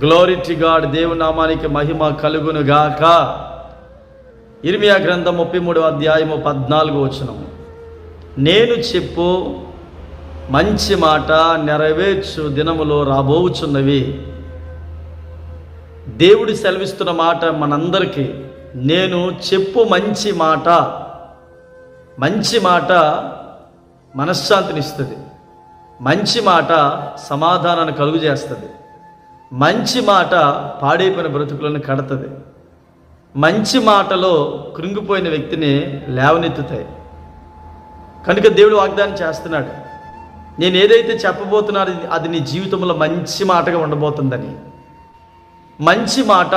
Glory to God దేవు నామానికి మహిమ కలుగును గాక ఇర్మియా గ్రంథం ముప్పై మూడు అధ్యాయము పద్నాలుగు వచనము నేను చెప్పు మంచి మాట నెరవేర్చు దినములో రాబోచున్నవి. దేవుడు సెలవిస్తున్న మాట మనందరికీ నేను చెప్పు మంచి మాట. మంచి మాట మనశ్శాంతినిస్తుంది. మంచి మాట సమాధానాన్ని కలుగు చేస్తుంది. మంచి మాట పాడైపోయిన బ్రతుకులను కడతది. మంచి మాటలో కృంగిపోయిన వ్యక్తిని లేవనెత్తుతాయి. కనుక దేవుడు వాగ్దానం చేస్తున్నాడు. నేను ఏదైతే చెప్పబోతున్నానో అది నీ జీవితంలో మంచి మాటగా ఉండబోతుందని. మంచి మాట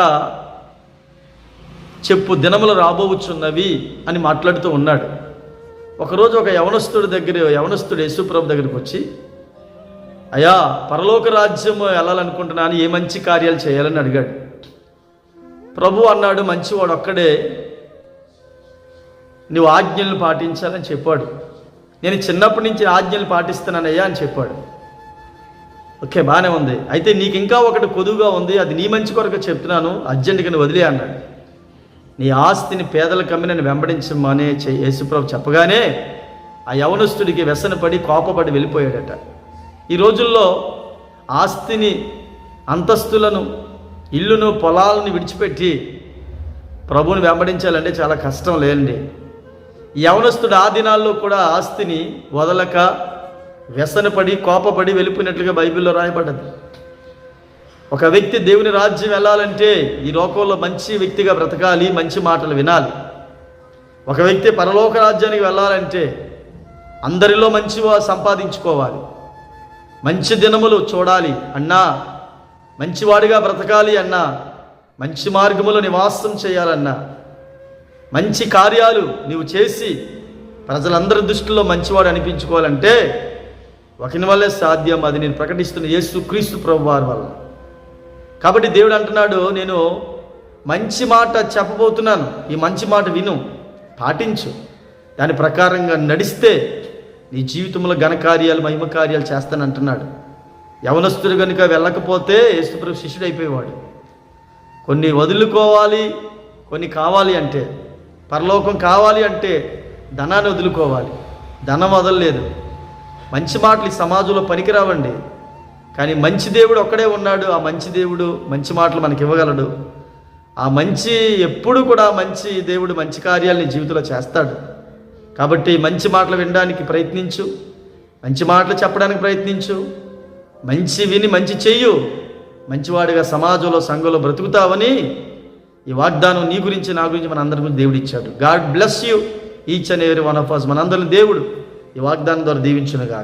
చెప్పు దినములు రాబోచున్నవి అని మాట్లాడుతూ ఉన్నాడు. ఒకరోజు ఒక యవనస్తుడి దగ్గర యవనస్తుడు యేసుప్రభు దగ్గరికి వచ్చి అయ్యా పరలోక రాజ్యం వెళ్ళాలనుకుంటున్నాను ఏ మంచి కార్యాలు చేయాలని అడిగాడు. ప్రభు అన్నాడు మంచివాడు ఒక్కడే నువ్వు ఆజ్ఞలను పాటించాలని చెప్పాడు. నేను చిన్నప్పటి నుంచి ఆజ్ఞలు పాటిస్తున్నానయ్యా అని చెప్పాడు. ఓకే బాగానే ఉంది. అయితే నీకు ఇంకా ఒకటి కొదువుగా ఉంది అది నీ మంచి కొరకు చెప్తున్నాను అర్జెంటుగా నువ్వు వదిలే అన్నాడు. నీ ఆస్తిని పేదల కమ్మి నన్ను వెంబడించమనే యేసుప్రభు చెప్పగానే ఆ యవనస్తుడికి వ్యసనపడి కోపపడి వెళ్ళిపోయాడట. ఈ రోజుల్లో ఆస్తిని అంతస్తులను ఇల్లును పొలాలను విడిచిపెట్టి ప్రభువుని వెంబడించాలంటే చాలా కష్టం లేండి. యవనస్తుడు ఆ దినాల్లో కూడా ఆస్తిని వదలక వ్యసనపడి కోపపడి వెళ్ళిపోయినట్లుగా బైబిల్లో రాయబడ్డది. ఒక వ్యక్తి దేవుని రాజ్యం వెళ్ళాలంటే ఈ లోకంలో మంచి వ్యక్తిగా బ్రతకాలి మంచి మాటలు వినాలి. ఒక వ్యక్తి పరలోక రాజ్యానికి వెళ్ళాలంటే అందరిలో మంచి సంపాదించుకోవాలి. మంచి దినములు చూడాలి అన్నా. మంచివాడిగా బ్రతకాలి అన్నా. మంచి మార్గములో నివాసం చేయాలన్నా. మంచి కార్యాలు నీవు చేసి ప్రజలందరి దృష్టిలో మంచివాడు అనిపించుకోవాలంటే ఒకని వల్లే సాధ్యం. అది నేను ప్రకటిస్తున్న యేసు క్రీస్తు ప్రభు వారి వల్ల. కాబట్టి దేవుడు అంటున్నాడు నేను మంచి మాట చెప్పబోతున్నాను. ఈ మంచి మాట విను పాటించు. దాని ప్రకారంగా నడిస్తే నీ జీవితంలో ఘనకార్యాలు మహిమ కార్యాలు చేస్తానంటున్నాడు. యవనస్తుడు కనుక వెళ్ళకపోతే యేసుప్రభు శిష్యుడు అయిపోయేవాడు కొన్ని వదులుకోవాలి కొన్ని కావాలి అంటే పరలోకం కావాలి అంటే ధనాన్ని వదులుకోవాలి. ధనం వదలలేదు. మంచి మాటలు ఈ సమాజంలో పనికిరావండి. కానీ మంచి దేవుడు ఒక్కడే ఉన్నాడు. ఆ మంచి దేవుడు మంచి మాటలు మనకి ఇవ్వగలడు. ఆ మంచి ఎప్పుడు కూడా మంచి దేవుడు మంచి కార్యాలు నీ జీవితంలో చేస్తాడు. కాబట్టి మంచి మాటలు వినడానికి ప్రయత్నించు. మంచి మాటలు చెప్పడానికి ప్రయత్నించు. మంచి విని మంచి చెయ్యు. మంచివాడిగా సమాజంలో సంఘంలో బ్రతుకుతావని ఈ వాగ్దానం నీ గురించి నా గురించి మన అందరి గురించి దేవుడు ఇచ్చాడు. God bless you each and every one of us మనందరిని దేవుడు ఈ వాగ్దానం ద్వారా దీవించునుగాక.